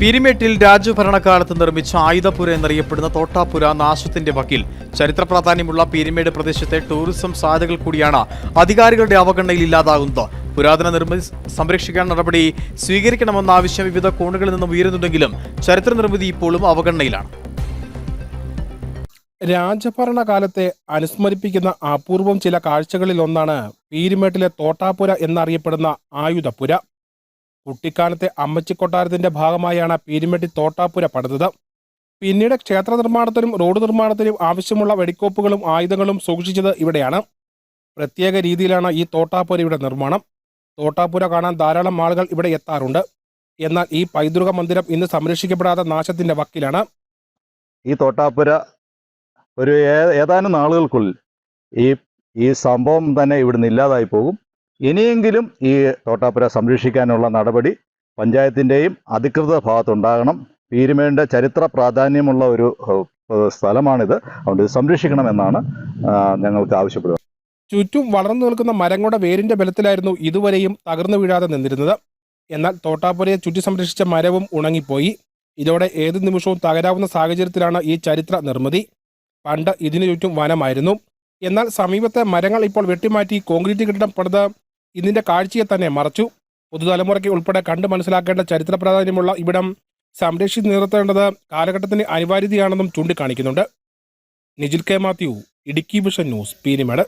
പീരിമേട്ടിൽ രാജഭരണകാലത്ത് നിർമ്മിച്ച ആയുധപുര എന്നറിയപ്പെടുന്ന തോട്ടാപുര നാശത്തിന്റെ വക്കിൽ ചരിത്ര പ്രാധാന്യമുള്ള പീരിമേട് പ്രദേശത്തെ ടൂറിസം സാധ്യതകൾ കൂടിയാണ് അധികാരികളുടെ അവഗണനയിൽ ഇല്ലാതാകുന്നത്. പുരാതന നിർമ്മിതി സംരക്ഷിക്കാൻ നടപടി സ്വീകരിക്കണമെന്ന ആവശ്യം വിവിധ കോണുകളിൽ നിന്നും ഉയരുന്നുണ്ടെങ്കിലും ചരിത്ര നിർമ്മിതി ഇപ്പോഴും അവഗണനയിലാണ്. രാജഭരണകാലത്തെ അനുസ്മരിപ്പിക്കുന്ന അപൂർവം ചില കാഴ്ചകളിൽ ഒന്നാണ് പീരുമേട്ടിലെ തോട്ടാപ്പുര എന്നറിയപ്പെടുന്ന ആയുധപ്പുര. കുട്ടിക്കാലത്തെ അമ്മച്ചിക്കൊട്ടാരത്തിന്റെ ഭാഗമായാണ് പീരുമെട്ടി തോട്ടാപ്പുര പണിതത്. പിന്നീട് ക്ഷേത്ര നിർമ്മാണത്തിനും റോഡ് നിർമ്മാണത്തിനും ആവശ്യമുള്ള വെടിക്കോപ്പുകളും ആയുധങ്ങളും സൂക്ഷിച്ചത് ഇവിടെയാണ്. പ്രത്യേക രീതിയിലാണ് ഈ തോട്ടാപ്പുരയുടെ നിർമ്മാണം. തോട്ടാപ്പുര കാണാൻ ധാരാളം ആളുകൾ ഇവിടെ എത്താറുണ്ട്. എന്നാൽ ഈ പൈതൃക മന്ദിരം ഇന്ന് സംരക്ഷിക്കപ്പെടാത്ത നാശത്തിന്റെ വക്കിലാണ്. ഈ തോട്ടാപ്പുര ഒരു ഏതാനും നാളുകൾക്കുള്ളിൽ ഈ ഈ സംഭവം തന്നെ ഇവിടുന്ന് ഇല്ലാതായി പോകും. ഇനിയെങ്കിലും ഈ തോട്ടാപ്പുര സംരക്ഷിക്കാനുള്ള നടപടി പഞ്ചായത്തിന്റെയും അധികൃത ഭാഗത്തുണ്ടാകണം. പീരുമേടിന്റെ ചരിത്ര പ്രാധാന്യമുള്ള ഒരു സ്ഥലമാണിത്. അതുകൊണ്ട് ഇത് സംരക്ഷിക്കണമെന്നാണ് ഞങ്ങൾക്ക് ആവശ്യപ്പെടുക ചുറ്റും വളർന്നു നിൽക്കുന്ന മരങ്ങളുടെ വേരിന്റെ ബലത്തിലായിരുന്നു ഇതുവരെയും തകർന്നു വീഴാതെ നിന്നിരുന്നത്. എന്നാൽ തോട്ടാപ്പുരയെ ചുറ്റി സംരക്ഷിച്ച മരവും ഉണങ്ങിപ്പോയി. ഇതോടെ ഏത് നിമിഷവും തകരാവുന്ന സാഹചര്യത്തിലാണ് ഈ ചരിത്ര നിർമ്മിതി. പണ്ട് ഇതിനു ചുറ്റും വനമായിരുന്നു. എന്നാൽ സമീപത്തെ മരങ്ങൾ ഇപ്പോൾ വെട്ടിമാറ്റി കോൺക്രീറ്റ് കെട്ടിടം പണിത് ഇതിന്റെ കാഴ്ചയെ തന്നെ മറച്ചു. പുതുതലമുറയ്ക്ക് ഉൾപ്പെടെ കണ്ടു മനസ്സിലാക്കേണ്ട ചരിത്ര പ്രാധാന്യമുള്ള ഇവിടം സംരക്ഷിച്ച് നിർത്തേണ്ടത് കാലഘട്ടത്തിന് അനിവാര്യതയാണെന്നും ചൂണ്ടിക്കാണിക്കുന്നുണ്ട്. Nijil K Mathew Idukki vision news Peermade.